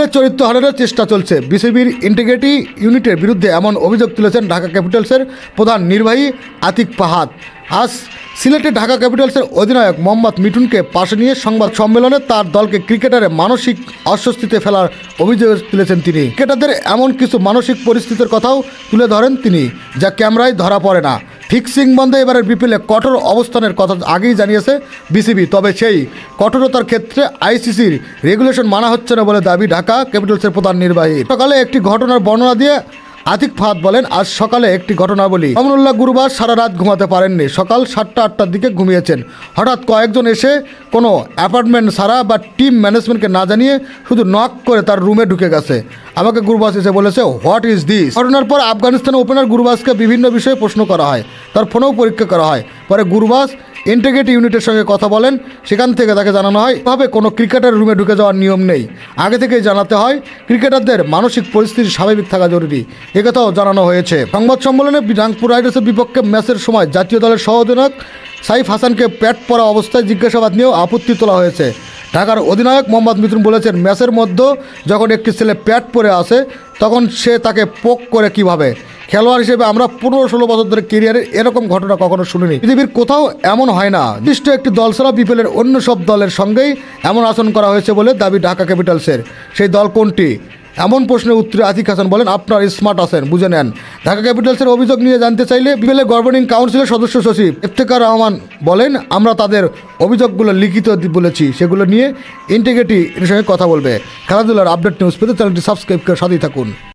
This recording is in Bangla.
বিপিএলের চরিত্র হারানোর চেষ্টা চলছে। বিসিবির ইন্টিগ্রিটি ইউনিটের বিরুদ্ধে এমন অভিযোগ তুলেছেন ঢাকা ক্যাপিটালসের প্রধান নির্বাহী আতিক পাহাদ। আজ সিলেটে ঢাকা ক্যাপিটালসের অধিনায়ক মোহাম্মদ মিঠুনকে পাশে নিয়ে সংবাদ সম্মেলনে তার দলকে ক্রিকেটারে মানসিক অস্বস্তিতে ফেলার অভিযোগ তুলেছেন তিনি। ক্রিকেটারদের এমন কিছু মানসিক পরিস্থিতির কথাও তুলে ধরেন তিনি, যা ক্যামেরায় ধরা পড়ে না। ফিক্সিং বন্ধে এবারের বিপিএলে কঠোর অবস্থানের কথা আগেই জানিয়েছে বিসিবি। তবে সেই কঠোরতার ক্ষেত্রে আইসিসির রেগুলেশন মানা হচ্ছে না বলে দাবি ঢাকা ক্যাপিটালসের প্রধান নির্বাহী। সকালে একটি ঘটনার বর্ণনা দিয়ে আতিক ফাহাদ বলেন, আজ সকালে একটি ঘটনা বলি অমরুল্লাহ গুরুবার সারা রাত ঘুমাতে পারেননি। সকাল সাতটা আটটার দিকে ঘুমিয়েছেন। হঠাৎ কয়েকজন এসে কোনো অ্যাপার্টমেন্ট সারা বা টিম ম্যানেজমেন্টকে না জানিয়ে শুধু নক করে তার রুমে ঢুকে গেছে। আমাকে গুরুবাস এসে বলেছে হোয়াট ইজ দিস ঘটনার পর আফগানিস্তান ওপেনার গুরুবাসকে বিভিন্ন বিষয়ে প্রশ্ন করা হয়। তার ফোনেও পরীক্ষা করা হয়। পরে গুরুবাস ইন্টিগ্রেটি ইউনিটের সঙ্গে কথা বলেন। সেখান থেকে তাকে জানানো হয়, এভাবে কোনো ক্রিকেটার রুমে ঢুকে যাওয়ার নিয়ম নেই। আগে থেকেই জানাতে হয় ক্রিকেটারদের মানসিক পরিস্থিতি স্বাভাবিক থাকা জরুরি। একথাও জানানো হয়েছে। সংবাদ সম্মেলনে রাংপুর রাইডার্সের বিপক্ষে ম্যাচের সময় জাতীয় দলের সহ অধিনায়ক সাইফ হাসানকে প্যাট পরা অবস্থায় জিজ্ঞাসাবাদ নিয়েও আপত্তি তোলা হয়েছে। ঢাকার অধিনায়ক মোহাম্মদ মিথুন বলেছেন, ম্যাচের মধ্যে যখন একটি ছেলে প্যাট পরে আসে, তখন সে তাকে পোক করে কীভাবে? খেলোয়াড় হিসেবে আমরা পনেরো ষোলো বছর ধরে কেরিয়ারে এরকম ঘটনা কখনো শুনিনি। পৃথিবীর কোথাও এমন হয় না। নির্দিষ্ট একটি দল ছাড়া বিপিএলের অন্য সব দলের সঙ্গেই এমন আসন করা হয়েছে বলে দাবি ঢাকা ক্যাপিটালসের। সেই দল কোনটি? এমন প্রশ্নের উত্তরে আতিক হাসান বলেন, আপনার স্মার্ট আছেন, বুঝে নেন। ঢাকা ক্যাপিটালসের অভিযোগ নিয়ে জানতে চাইলে বিপিএলের গভর্নিং কাউন্সিলের সদস্য সচিব ইফতেকার রহমান বলেন, আমরা তাদের অভিযোগগুলো লিখিত বলেছি। সেগুলো নিয়ে ইন্টিগ্রিটি এর সঙ্গে কথা বলবে। খেলাধুলার আপডেট নিউজ পেতে চ্যানেলটি সাবস্ক্রাইব করে সাথেই থাকুন।